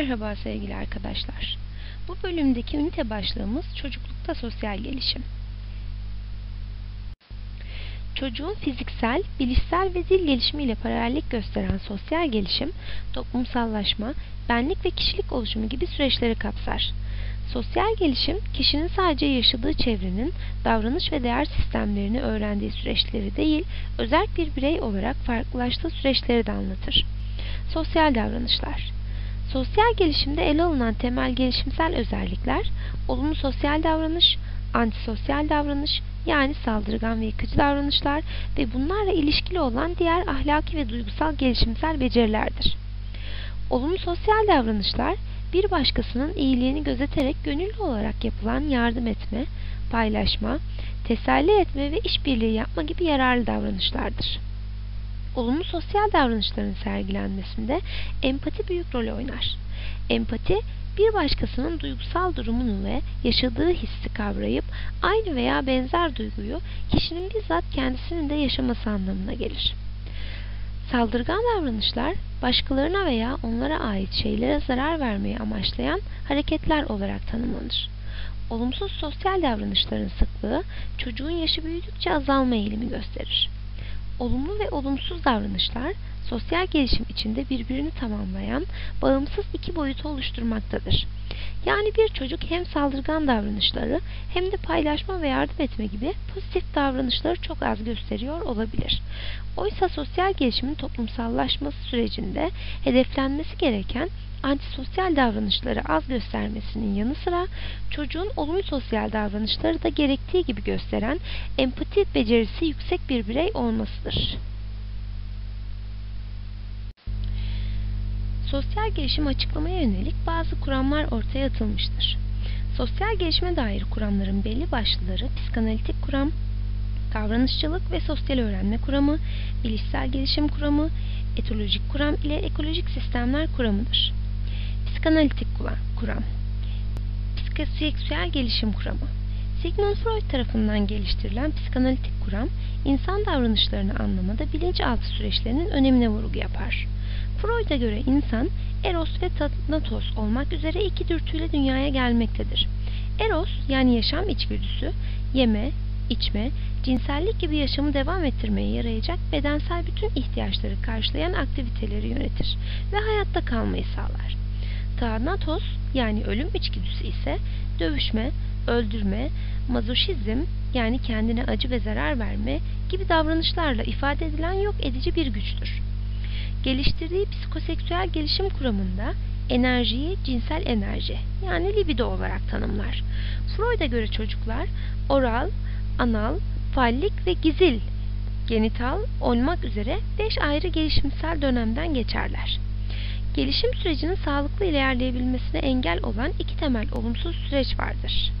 Merhaba sevgili arkadaşlar. Bu bölümdeki ünite başlığımız çocuklukta sosyal gelişim. Çocuğun fiziksel, bilişsel ve dil gelişimiyle paralellik gösteren sosyal gelişim, toplumsallaşma, benlik ve kişilik oluşumu gibi süreçleri kapsar. Sosyal gelişim, kişinin sadece yaşadığı çevrenin davranış ve değer sistemlerini öğrendiği süreçleri değil, özel bir birey olarak farklılaştığı süreçleri de anlatır. Sosyal davranışlar Sosyal gelişimde ele alınan temel gelişimsel özellikler, olumlu sosyal davranış, antisosyal davranış yani saldırgan ve yıkıcı davranışlar ve bunlarla ilişkili olan diğer ahlaki ve duygusal gelişimsel becerilerdir. Olumlu sosyal davranışlar, bir başkasının iyiliğini gözeterek gönüllü olarak yapılan yardım etme, paylaşma, teselli etme ve işbirliği yapma gibi yararlı davranışlardır. Olumlu sosyal davranışların sergilenmesinde empati büyük rol oynar. Empati, bir başkasının duygusal durumunu ve yaşadığı hissi kavrayıp aynı veya benzer duyguyu kişinin bizzat kendisinin de yaşaması anlamına gelir. Saldırgan davranışlar, başkalarına veya onlara ait şeylere zarar vermeyi amaçlayan hareketler olarak tanımlanır. Olumsuz sosyal davranışların sıklığı çocuğun yaşı büyüdükçe azalma eğilimi gösterir. Olumlu ve olumsuz davranışlar sosyal gelişim içinde birbirini tamamlayan bağımsız iki boyutu oluşturmaktadır. Yani bir çocuk hem saldırgan davranışları hem de paylaşma ve yardım etme gibi pozitif davranışları çok az gösteriyor olabilir. Oysa sosyal gelişimin toplumsallaşması sürecinde hedeflenmesi gereken antisosyal davranışları az göstermesinin yanı sıra çocuğun olumlu sosyal davranışları da gerektiği gibi gösteren empati becerisi yüksek bir birey olmasıdır. Sosyal gelişim açıklamaya yönelik bazı kuramlar ortaya atılmıştır. Sosyal gelişime dair kuramların belli başlıları psikanalitik kuram, davranışçılık ve sosyal öğrenme kuramı, bilişsel gelişim kuramı, etolojik kuram ile ekolojik sistemler kuramıdır. Psikanalitik kuram Psikoseksüel gelişim kuramı Sigmund Freud tarafından geliştirilen psikanalitik kuram, insan davranışlarını anlamada bilinçaltı süreçlerinin önemine vurgu yapar. Freud'a göre insan, Eros ve Thanatos olmak üzere iki dürtüyle dünyaya gelmektedir. Eros, yani yaşam içgüdüsü, yeme, içme, cinsellik gibi yaşamı devam ettirmeye yarayacak bedensel bütün ihtiyaçları karşılayan aktiviteleri yönetir ve hayatta kalmayı sağlar. Thanatos yani ölüm içgüdüsü ise dövüşme, öldürme, mazoşizm yani kendine acı ve zarar verme gibi davranışlarla ifade edilen yok edici bir güçtür. Geliştirdiği psikoseksüel gelişim kuramında enerjiyi cinsel enerji yani libido olarak tanımlar. Freud'a göre çocuklar oral, anal, fallik ve gizil genital olmak üzere 5 ayrı gelişimsel dönemden geçerler. Gelişim sürecinin sağlıklı ilerleyebilmesine engel olan iki temel olumsuz süreç vardır.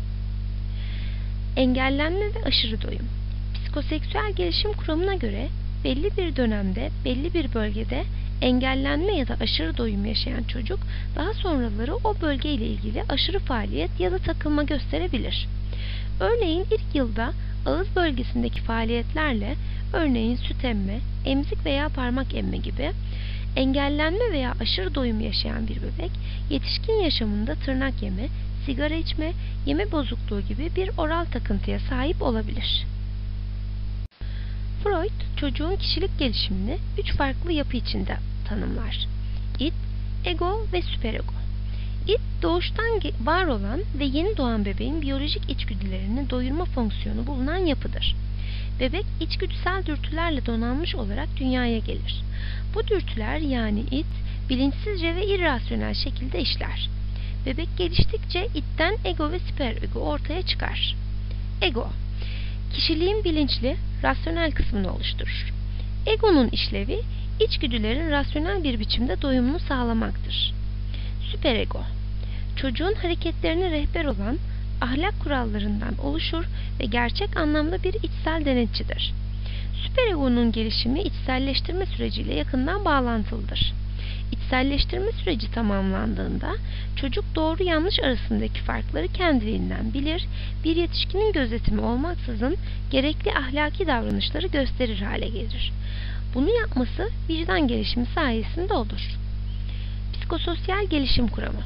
Engellenme ve aşırı doyum. Psikoseksüel gelişim kuramına göre belli bir dönemde, belli bir bölgede engellenme ya da aşırı doyum yaşayan çocuk daha sonraları o bölgeyle ilgili aşırı faaliyet ya da takılma gösterebilir. Örneğin ilk yılda ağız bölgesindeki faaliyetlerle örneğin süt emme, emzik veya parmak emme gibi engellenme veya aşırı doyum yaşayan bir bebek yetişkin yaşamında tırnak yeme, sigara içme, yeme bozukluğu gibi bir oral takıntıya sahip olabilir. Freud, çocuğun kişilik gelişimini üç farklı yapı içinde tanımlar. İd, ego ve süperego. İd, doğuştan var olan ve yeni doğan bebeğin biyolojik içgüdülerini doyurma fonksiyonu bulunan yapıdır. Bebek içgüdüsel dürtülerle donanmış olarak dünyaya gelir. Bu dürtüler yani id, bilinçsizce ve irrasyonel şekilde işler. Bebek geliştikçe itten ego ve süperego ortaya çıkar. Ego, kişiliğin bilinçli, rasyonel kısmını oluşturur. Egonun işlevi, içgüdülerin rasyonel bir biçimde doyumunu sağlamaktır. Süperego, çocuğun hareketlerine rehber olan ahlak kurallarından oluşur ve gerçek anlamda bir içsel denetçidir. Süperegonun gelişimi içselleştirme süreciyle yakından bağlantılıdır. İçselleştirme süreci tamamlandığında çocuk doğru yanlış arasındaki farkları kendiliğinden bilir, bir yetişkinin gözetimi olmaksızın gerekli ahlaki davranışları gösterir hale gelir. Bunu yapması vicdan gelişimi sayesinde olur. Psikososyal gelişim kuramı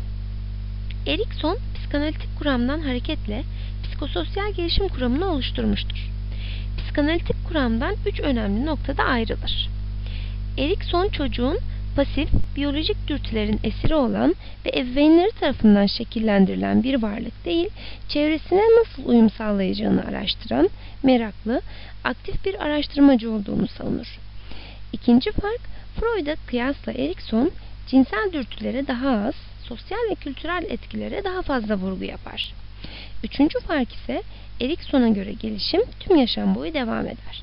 Erikson, psikanalitik kuramdan hareketle psikososyal gelişim kuramını oluşturmuştur. Psikanalitik kuramdan üç önemli noktada ayrılır. Erikson çocuğun pasif, biyolojik dürtülerin esiri olan ve ebeveynleri tarafından şekillendirilen bir varlık değil, çevresine nasıl uyum sağlayacağını araştıran, meraklı, aktif bir araştırmacı olduğunu savunur. İkinci fark, Freud'a kıyasla Erikson, cinsel dürtülere daha az, sosyal ve kültürel etkilere daha fazla vurgu yapar. Üçüncü fark ise Erikson'a göre gelişim tüm yaşam boyu devam eder.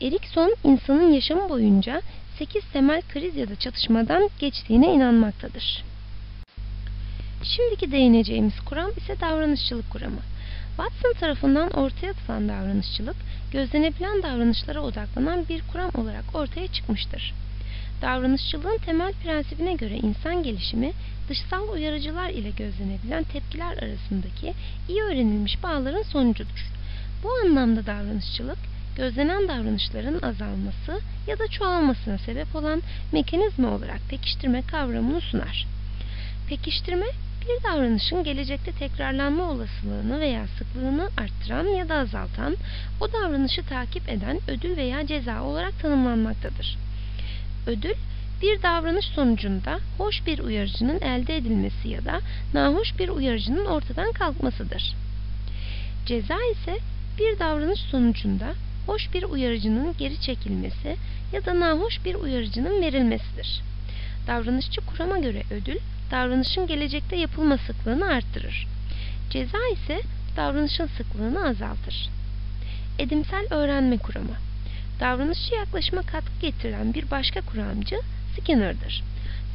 Erikson, insanın yaşamı boyunca 8 temel kriz ya da çatışmadan geçtiğine inanmaktadır. Şimdiki değineceğimiz kuram ise davranışçılık kuramı. Watson tarafından ortaya atılan davranışçılık, gözlenebilen davranışlara odaklanan bir kuram olarak ortaya çıkmıştır. Davranışçılığın temel prensibine göre insan gelişimi, dışsal uyarıcılar ile gözlenebilen tepkiler arasındaki iyi öğrenilmiş bağların sonucudur. Bu anlamda davranışçılık, gözlenen davranışların azalması ya da çoğalmasına sebep olan mekanizma olarak pekiştirme kavramını sunar. Pekiştirme, bir davranışın gelecekte tekrarlanma olasılığını veya sıklığını arttıran ya da azaltan, o davranışı takip eden ödül veya ceza olarak tanımlanmaktadır. Ödül, bir davranış sonucunda hoş bir uyarıcının elde edilmesi ya da nahoş bir uyarıcının ortadan kalkmasıdır. Ceza ise bir davranış sonucunda hoş bir uyarıcının geri çekilmesi ya da nahoş bir uyarıcının verilmesidir. Davranışçı kurama göre ödül, davranışın gelecekte yapılma sıklığını arttırır. Ceza ise davranışın sıklığını azaltır. Edimsel öğrenme kuramı Davranışçı yaklaşıma katkı getiren bir başka kuramcı Skinner'dır.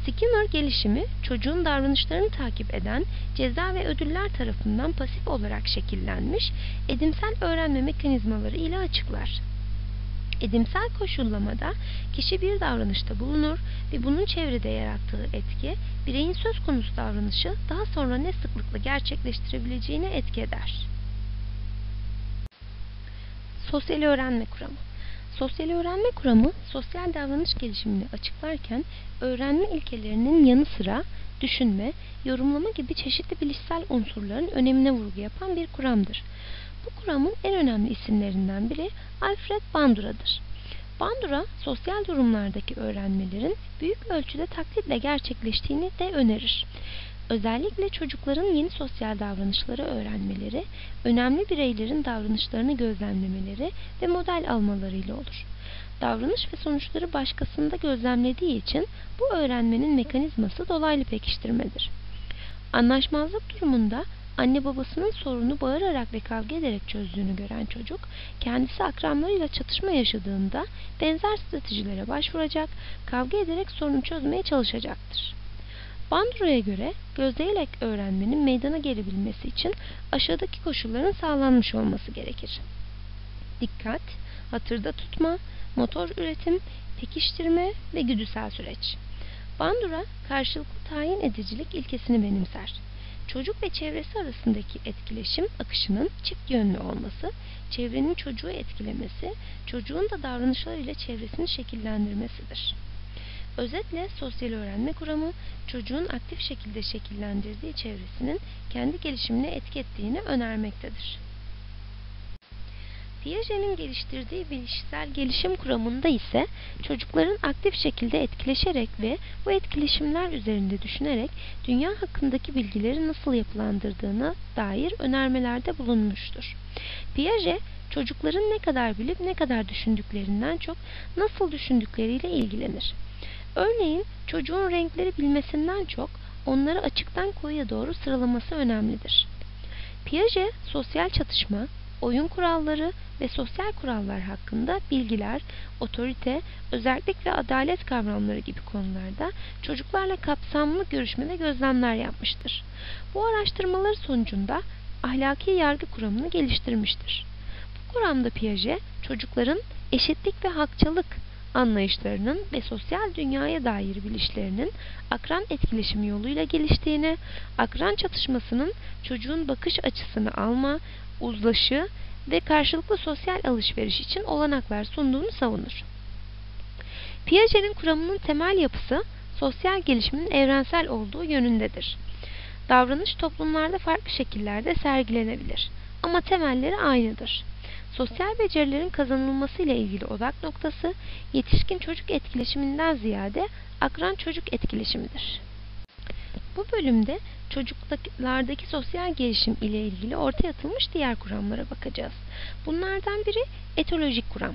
Skinner gelişimi çocuğun davranışlarını takip eden ceza ve ödüller tarafından pasif olarak şekillenmiş edimsel öğrenme mekanizmaları ile açıklar. Edimsel koşullamada kişi bir davranışta bulunur ve bunun çevrede yarattığı etki bireyin söz konusu davranışı daha sonra ne sıklıkla gerçekleştirebileceğine etki eder. Sosyal öğrenme kuramı Sosyal öğrenme kuramı, sosyal davranış gelişimini açıklarken öğrenme ilkelerinin yanı sıra düşünme, yorumlama gibi çeşitli bilişsel unsurların önemine vurgu yapan bir kuramdır. Bu kuramın en önemli isimlerinden biri Alfred Bandura'dır. Bandura, sosyal durumlardaki öğrenmelerin büyük ölçüde taklitle gerçekleştiğini de önerir. Özellikle çocukların yeni sosyal davranışları öğrenmeleri, önemli bireylerin davranışlarını gözlemlemeleri ve model almalarıyla olur. Davranış ve sonuçları başkasında gözlemlediği için bu öğrenmenin mekanizması dolaylı pekiştirmedir. Anlaşmazlık durumunda anne babasının sorunu bağırarak ve kavga ederek çözdüğünü gören çocuk, kendisi akranlarıyla çatışma yaşadığında benzer stratejilere başvuracak, kavga ederek sorunu çözmeye çalışacaktır. Bandura'ya göre gözleyerek öğrenmenin meydana gelebilmesi için aşağıdaki koşulların sağlanmış olması gerekir. Dikkat, hatırda tutma, motor üretim, pekiştirme ve güdüsel süreç. Bandura, karşılıklı tayin edicilik ilkesini benimser. Çocuk ve çevresi arasındaki etkileşim akışının çift yönlü olması, çevrenin çocuğu etkilemesi, çocuğun da davranışlarıyla çevresini şekillendirmesidir. Özetle sosyal öğrenme kuramı çocuğun aktif şekilde şekillendirdiği çevresinin kendi gelişimine etki ettiğini önermektedir. Piaget'in geliştirdiği bilişsel gelişim kuramında ise çocukların aktif şekilde etkileşerek ve bu etkileşimler üzerinde düşünerek dünya hakkındaki bilgileri nasıl yapılandırdığına dair önermelerde bulunmuştur. Piaget, çocukların ne kadar bilip ne kadar düşündüklerinden çok nasıl düşündükleriyle ilgilenir. Örneğin çocuğun renkleri bilmesinden çok onları açıktan koyuya doğru sıralaması önemlidir. Piaget sosyal çatışma, oyun kuralları ve sosyal kurallar hakkında bilgiler, otorite, özellik ve adalet kavramları gibi konularda çocuklarla kapsamlı görüşme ve gözlemler yapmıştır. Bu araştırmalar sonucunda ahlaki yargı kuramını geliştirmiştir. Bu kuramda Piaget çocukların eşitlik ve hakçılık anlayışlarının ve sosyal dünyaya dair bilişlerinin akran etkileşimi yoluyla geliştiğini, akran çatışmasının çocuğun bakış açısını alma, uzlaşı ve karşılıklı sosyal alışveriş için olanaklar sunduğunu savunur. Piaget'in kuramının temel yapısı sosyal gelişimin evrensel olduğu yönündedir. Davranış toplumlarda farklı şekillerde sergilenebilir ama temelleri aynıdır. Sosyal becerilerin kazanılması ile ilgili odak noktası yetişkin çocuk etkileşiminden ziyade akran çocuk etkileşimidir. Bu bölümde çocuklardaki sosyal gelişim ile ilgili ortaya atılmış diğer kuramlara bakacağız. Bunlardan biri etolojik kuram.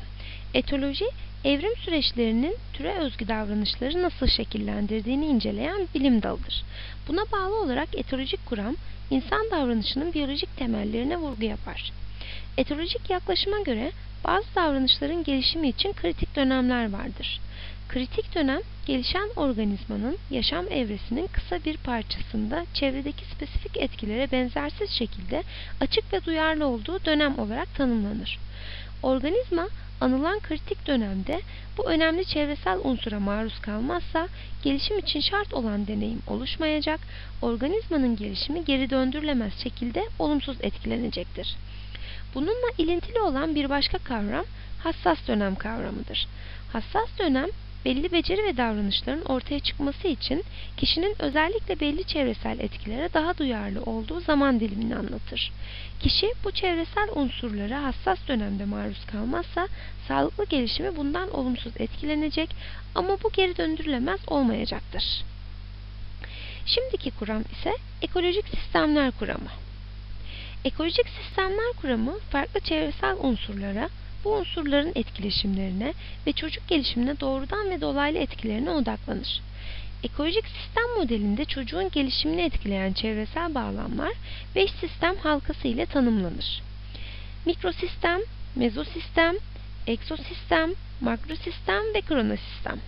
Etoloji, evrim süreçlerinin türe özgü davranışları nasıl şekillendirdiğini inceleyen bilim dalıdır. Buna bağlı olarak etolojik kuram, insan davranışının biyolojik temellerine vurgu yapar. Etolojik yaklaşıma göre bazı davranışların gelişimi için kritik dönemler vardır. Kritik dönem, gelişen organizmanın yaşam evresinin kısa bir parçasında çevredeki spesifik etkilere benzersiz şekilde açık ve duyarlı olduğu dönem olarak tanımlanır. Organizma, anılan kritik dönemde bu önemli çevresel unsura maruz kalmazsa gelişim için şart olan deneyim oluşmayacak, organizmanın gelişimi geri döndürülemez şekilde olumsuz etkilenecektir. Bununla ilintili olan bir başka kavram hassas dönem kavramıdır. Hassas dönem belli beceri ve davranışların ortaya çıkması için kişinin özellikle belli çevresel etkilere daha duyarlı olduğu zaman dilimini anlatır. Kişi bu çevresel unsurlara hassas dönemde maruz kalmazsa sağlıklı gelişimi bundan olumsuz etkilenecek ama bu geri döndürülemez olmayacaktır. Şimdiki kuram ise ekolojik sistemler kuramı. Ekolojik sistemler kuramı farklı çevresel unsurlara, bu unsurların etkileşimlerine ve çocuk gelişimine doğrudan ve dolaylı etkilerine odaklanır. Ekolojik sistem modelinde çocuğun gelişimini etkileyen çevresel bağlamlar 5 sistem halkası ile tanımlanır. Mikrosistem, mezosistem, eksosistem, makrosistem ve kronosistem.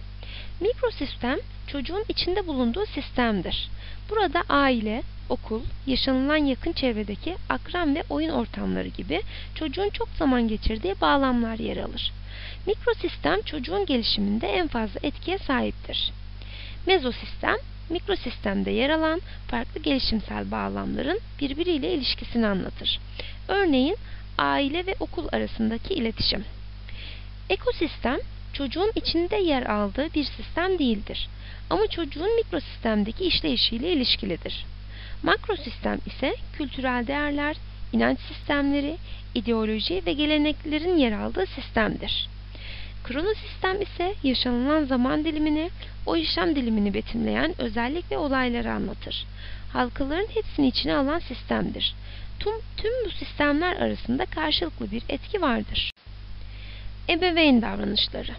Mikrosistem çocuğun içinde bulunduğu sistemdir. Burada aile, okul, yaşanılan yakın çevredeki akran ve oyun ortamları gibi çocuğun çok zaman geçirdiği bağlamlar yer alır. Mikrosistem çocuğun gelişiminde en fazla etkiye sahiptir. Mezosistem, mikrosistemde yer alan farklı gelişimsel bağlamların birbiriyle ilişkisini anlatır. Örneğin aile ve okul arasındaki iletişim. Ekosistem, çocuğun içinde yer aldığı bir sistem değildir. Ama çocuğun mikrosistemdeki işleyişiyle ilişkilidir. Makrosistem ise kültürel değerler, inanç sistemleri, ideoloji ve geleneklerin yer aldığı sistemdir. Kronosistem ise yaşanılan zaman dilimini, o yaşam dilimini betimleyen özellik ve olayları anlatır. Halkaların hepsini içine alan sistemdir. Tüm, tüm bu sistemler arasında karşılıklı bir etki vardır. Ebeveyn davranışları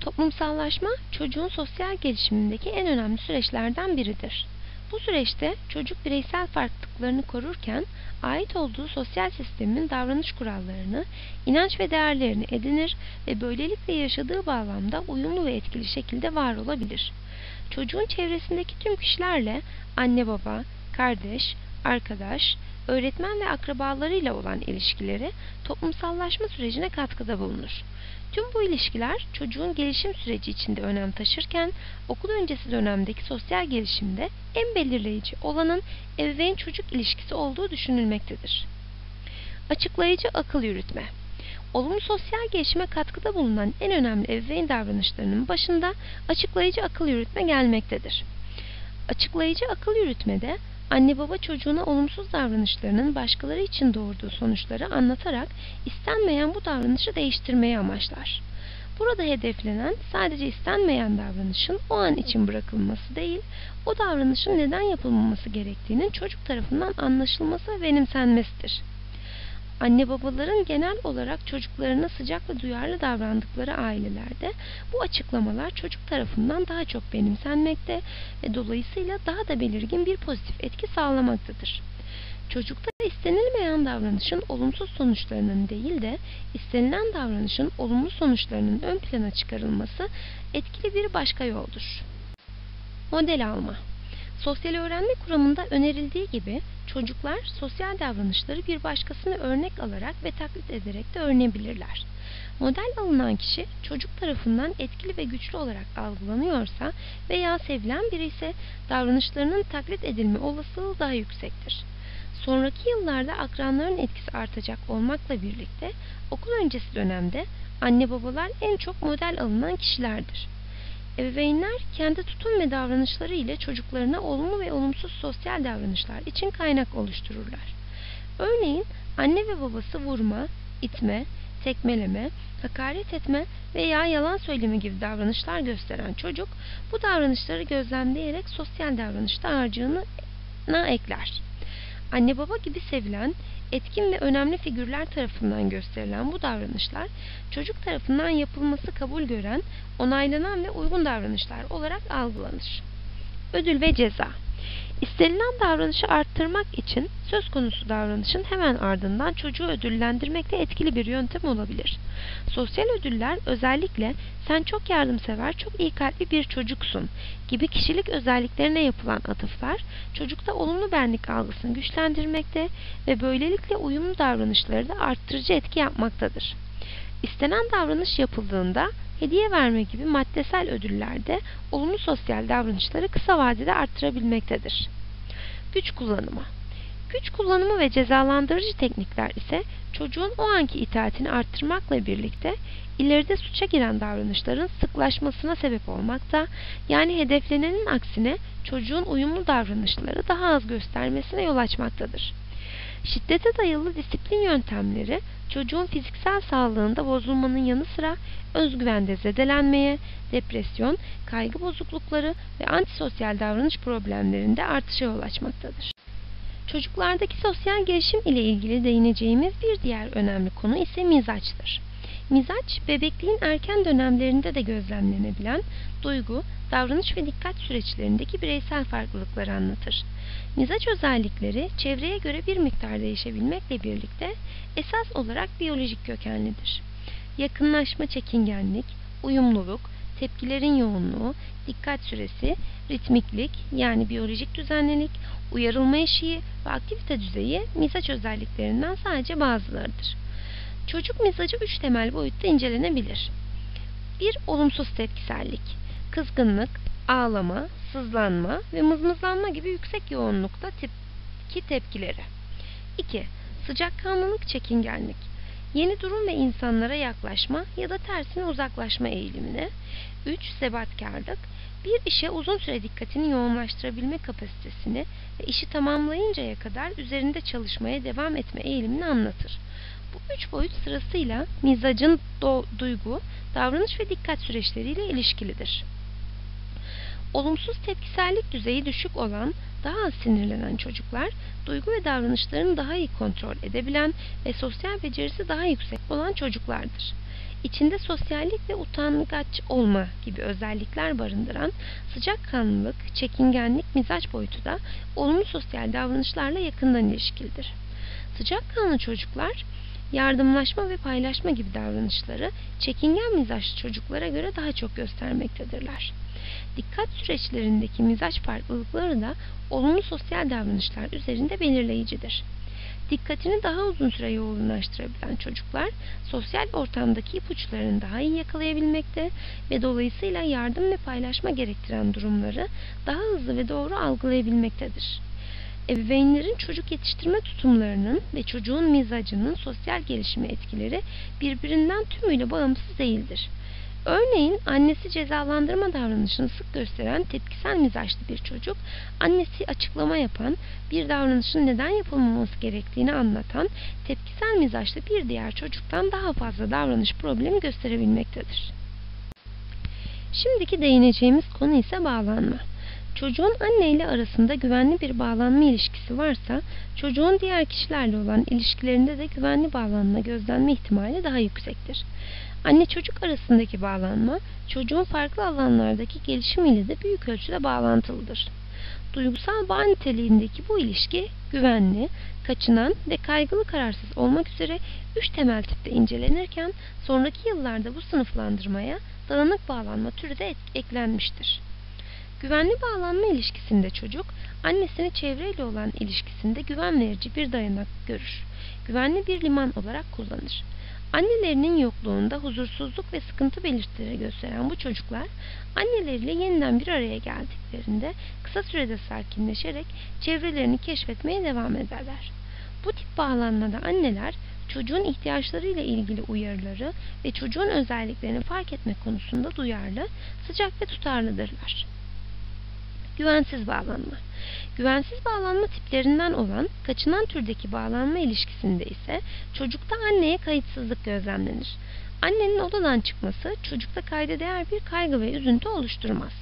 Toplumsallaşma çocuğun sosyal gelişimindeki en önemli süreçlerden biridir. Bu süreçte çocuk bireysel farklılıklarını korurken ait olduğu sosyal sistemin davranış kurallarını, inanç ve değerlerini edinir ve böylelikle yaşadığı bağlamda uyumlu ve etkili şekilde var olabilir. Çocuğun çevresindeki tüm kişilerle anne baba, kardeş, arkadaş, öğretmen ve akrabalarıyla olan ilişkileri toplumsallaşma sürecine katkıda bulunur. Tüm bu ilişkiler çocuğun gelişim süreci içinde önem taşırken okul öncesi dönemdeki sosyal gelişimde en belirleyici olanın ebeveyn çocuk ilişkisi olduğu düşünülmektedir. Açıklayıcı akıl yürütme Olumlu sosyal gelişime katkıda bulunan en önemli ebeveyn davranışlarının başında açıklayıcı akıl yürütme gelmektedir. Açıklayıcı akıl yürütmede Anne baba çocuğuna olumsuz davranışlarının başkaları için doğurduğu sonuçları anlatarak istenmeyen bu davranışı değiştirmeyi amaçlar. Burada hedeflenen sadece istenmeyen davranışın o an için bırakılması değil, o davranışın neden yapılmaması gerektiğinin çocuk tarafından anlaşılması ve benimsenmesidir. Anne babaların genel olarak çocuklarına sıcak ve duyarlı davrandıkları ailelerde bu açıklamalar çocuk tarafından daha çok benimsenmekte ve dolayısıyla daha da belirgin bir pozitif etki sağlamaktadır. Çocukta istenilmeyen davranışın olumsuz sonuçlarının değil de istenilen davranışın olumlu sonuçlarının ön plana çıkarılması etkili bir başka yoldur. Model alma Sosyal öğrenme kuramında önerildiği gibi çocuklar sosyal davranışları bir başkasını örnek alarak ve taklit ederek de öğrenebilirler. Model alınan kişi çocuk tarafından etkili ve güçlü olarak algılanıyorsa veya sevilen biri ise davranışlarının taklit edilme olasılığı daha yüksektir. Sonraki yıllarda akranların etkisi artacak olmakla birlikte okul öncesi dönemde anne babalar en çok model alınan kişilerdir. Ebeveynler kendi tutum ve davranışları ile çocuklarına olumlu ve olumsuz sosyal davranışlar için kaynak oluştururlar. Örneğin anne ve babası vurma, itme, tekmeleme, hakaret etme veya yalan söyleme gibi davranışlar gösteren çocuk bu davranışları gözlemleyerek sosyal davranış dağarcığına ekler. Anne baba gibi sevilen, etkin ve önemli figürler tarafından gösterilen bu davranışlar çocuk tarafından yapılması kabul gören, onaylanan ve uygun davranışlar olarak algılanır. Ödül ve ceza İstenilen davranışı arttırmak için söz konusu davranışın hemen ardından çocuğu ödüllendirmek de etkili bir yöntem olabilir. Sosyal ödüller özellikle sen çok yardımsever, çok iyi kalpli bir çocuksun gibi kişilik özelliklerine yapılan atıflar çocukta olumlu benlik algısını güçlendirmekte ve böylelikle uyumlu davranışları da arttırıcı etki yapmaktadır. İstenen davranış yapıldığında hediye verme gibi maddesel ödüller de olumlu sosyal davranışları kısa vadede arttırabilmektedir. Güç kullanımı Güç kullanımı ve cezalandırıcı teknikler ise çocuğun o anki itaatini arttırmakla birlikte ileride suça giren davranışların sıklaşmasına sebep olmakta, yani hedeflenenin aksine çocuğun uyumlu davranışları daha az göstermesine yol açmaktadır. Şiddete dayalı disiplin yöntemleri çocuğun fiziksel sağlığında bozulmanın yanı sıra özgüvende zedelenmeye, depresyon, kaygı bozuklukları ve antisosyal davranış problemlerinde artışa yol açmaktadır. Çocuklardaki sosyal gelişim ile ilgili değineceğimiz bir diğer önemli konu ise mizaçtır. Mizaç, bebekliğin erken dönemlerinde de gözlemlenebilen duygu, davranış ve dikkat süreçlerindeki bireysel farklılıkları anlatır. Mizaç özellikleri çevreye göre bir miktar değişebilmekle birlikte esas olarak biyolojik kökenlidir. Yakınlaşma çekingenlik, uyumluluk, tepkilerin yoğunluğu, dikkat süresi, ritmiklik yani biyolojik düzenlilik, uyarılma eşiği ve aktivite düzeyi mizaç özelliklerinden sadece bazılarıdır. Çocuk mizacı üç temel boyutta incelenebilir. 1. Olumsuz tepkisellik. Kızgınlık, ağlama, sızlanma ve mızmızlanma gibi yüksek yoğunlukta tepki tepkileri. 2. Sıcakkanlılık, çekingenlik. Yeni durum ve insanlara yaklaşma ya da tersine uzaklaşma eğilimine. 3. Sebatkarlık. Bir işe uzun süre dikkatini yoğunlaştırabilme kapasitesini ve işi tamamlayıncaya kadar üzerinde çalışmaya devam etme eğilimini anlatır. Bu üç boyut sırasıyla mizacın duygu, davranış ve dikkat süreçleriyle ilişkilidir. Olumsuz tepkisellik düzeyi düşük olan, daha az sinirlenen çocuklar, duygu ve davranışlarını daha iyi kontrol edebilen ve sosyal becerisi daha yüksek olan çocuklardır. İçinde sosyallik ve utangaç olma gibi özellikler barındıran sıcakkanlılık, çekingenlik, mizaç boyutu da olumlu sosyal davranışlarla yakından ilişkilidir. Sıcakkanlı çocuklar yardımlaşma ve paylaşma gibi davranışları çekingen mizaçlı çocuklara göre daha çok göstermektedirler. Dikkat süreçlerindeki mizaç farklılıkları da olumlu sosyal davranışlar üzerinde belirleyicidir. Dikkatini daha uzun süre yoğunlaştırabilen çocuklar sosyal ortamdaki ipuçlarını daha iyi yakalayabilmekte ve dolayısıyla yardım ve paylaşma gerektiren durumları daha hızlı ve doğru algılayabilmektedir. Ebeveynlerin çocuk yetiştirme tutumlarının ve çocuğun mizacının sosyal gelişime etkileri birbirinden tümüyle bağımsız değildir. Örneğin annesi cezalandırma davranışını sık gösteren tepkisel mizaçlı bir çocuk, annesi açıklama yapan, bir davranışın neden yapılmaması gerektiğini anlatan tepkisel mizaçlı bir diğer çocuktan daha fazla davranış problemi gösterebilmektedir. Şimdiki değineceğimiz konu ise bağlanma. Çocuğun anne ile arasında güvenli bir bağlanma ilişkisi varsa, çocuğun diğer kişilerle olan ilişkilerinde de güvenli bağlanma gözlenme ihtimali daha yüksektir. Anne çocuk arasındaki bağlanma, çocuğun farklı alanlardaki gelişimiyle de büyük ölçüde bağlantılıdır. Duygusal bağ niteliğindeki bu ilişki güvenli, kaçınan ve kaygılı kararsız olmak üzere üç temel tipte incelenirken sonraki yıllarda bu sınıflandırmaya dağınık bağlanma türü de eklenmiştir. Güvenli bağlanma ilişkisinde çocuk, annesine çevreyle olan ilişkisinde güven verici bir dayanak görür. Güvenli bir liman olarak kullanır. Annelerinin yokluğunda huzursuzluk ve sıkıntı belirtileri gösteren bu çocuklar anneleriyle yeniden bir araya geldiklerinde kısa sürede sakinleşerek çevrelerini keşfetmeye devam ederler. Bu tip bağlanmada anneler çocuğun ihtiyaçlarıyla ilgili uyarıları ve çocuğun özelliklerini fark etme konusunda duyarlı, sıcak ve tutarlıdırlar. Güvensiz bağlanma. Güvensiz bağlanma tiplerinden olan kaçınan türdeki bağlanma ilişkisinde ise çocukta anneye kayıtsızlık gözlemlenir. Annenin odadan çıkması çocukta kayda değer bir kaygı ve üzüntü oluşturmaz.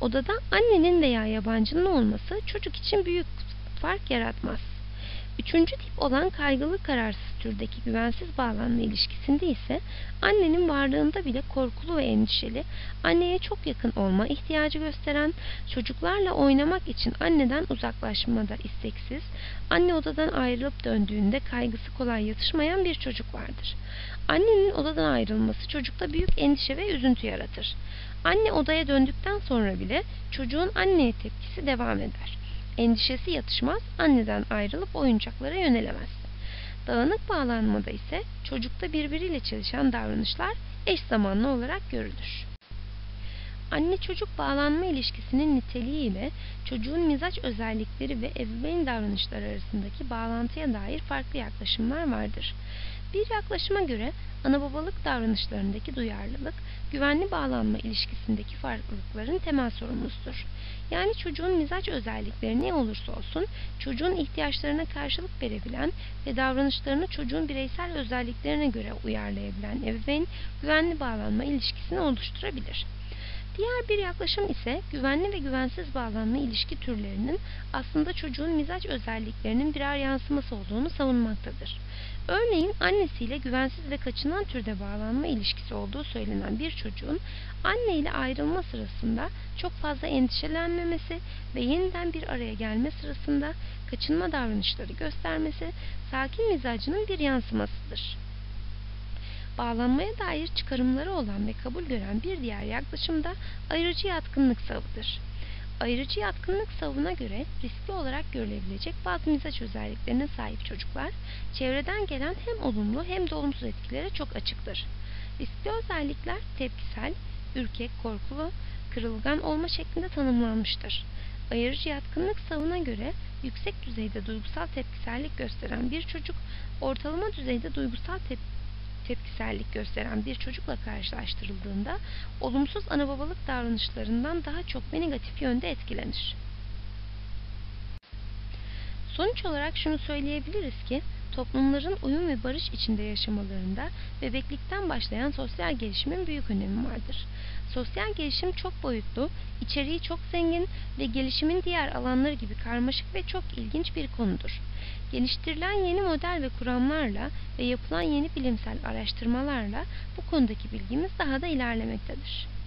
Odada annenin veya yabancının olması çocuk için büyük fark yaratmaz. Üçüncü tip olan kaygılı kararsız türdeki güvensiz bağlanma ilişkisinde ise annenin varlığında bile korkulu ve endişeli, anneye çok yakın olma ihtiyacı gösteren, çocuklarla oynamak için anneden uzaklaşmada isteksiz, anne odadan ayrılıp döndüğünde kaygısı kolay yatışmayan bir çocuk vardır. Annenin odadan ayrılması çocukta büyük endişe ve üzüntü yaratır. Anne odaya döndükten sonra bile çocuğun anneye tepkisi devam eder. Endişesi yatışmaz, anneden ayrılıp oyuncaklara yönelemez. Dağınık bağlanmada ise çocukta birbiriyle çalışan davranışlar eş zamanlı olarak görülür. Anne çocuk bağlanma ilişkisinin niteliği ile çocuğun mizaç özellikleri ve ebeveyn davranışları arasındaki bağlantıya dair farklı yaklaşımlar vardır. Bir yaklaşıma göre ana babalık davranışlarındaki duyarlılık, güvenli bağlanma ilişkisindeki farklılıkların temel sorumlusudur. Yani çocuğun mizaç özellikleri ne olursa olsun çocuğun ihtiyaçlarına karşılık verebilen ve davranışlarını çocuğun bireysel özelliklerine göre uyarlayabilen ebeveyn güvenli bağlanma ilişkisini oluşturabilir. Diğer bir yaklaşım ise güvenli ve güvensiz bağlanma ilişki türlerinin aslında çocuğun mizaç özelliklerinin birer yansıması olduğunu savunmaktadır. Örneğin annesiyle güvensiz ve kaçınan türde bağlanma ilişkisi olduğu söylenen bir çocuğun anne ile ayrılma sırasında çok fazla endişelenmemesi ve yeniden bir araya gelme sırasında kaçınma davranışları göstermesi sakin mizacının bir yansımasıdır. Bağlanmaya dair çıkarımları olan ve kabul gören bir diğer yaklaşım da ayırıcı yatkınlık savıdır. Ayırıcı yatkınlık savına göre riskli olarak görülebilecek bazı mizaç özelliklerine sahip çocuklar, çevreden gelen hem olumlu hem de olumsuz etkilere çok açıktır. Riskli özellikler tepkisel, ürkek, korkulu, kırılgan olma şeklinde tanımlanmıştır. Ayırıcı yatkınlık savına göre yüksek düzeyde duygusal tepkisellik gösteren bir çocuk, ortalama düzeyde duygusal tepki tepkisellik gösteren bir çocukla karşılaştırıldığında olumsuz ana babalık davranışlarından daha çok negatif yönde etkilenir. Sonuç olarak şunu söyleyebiliriz ki toplumların uyum ve barış içinde yaşamalarında bebeklikten başlayan sosyal gelişimin büyük önemi vardır. Sosyal gelişim çok boyutlu, içeriği çok zengin ve gelişimin diğer alanları gibi karmaşık ve çok ilginç bir konudur. Geliştirilen yeni model ve kuramlarla ve yapılan yeni bilimsel araştırmalarla bu konudaki bilgimiz daha da ilerlemektedir.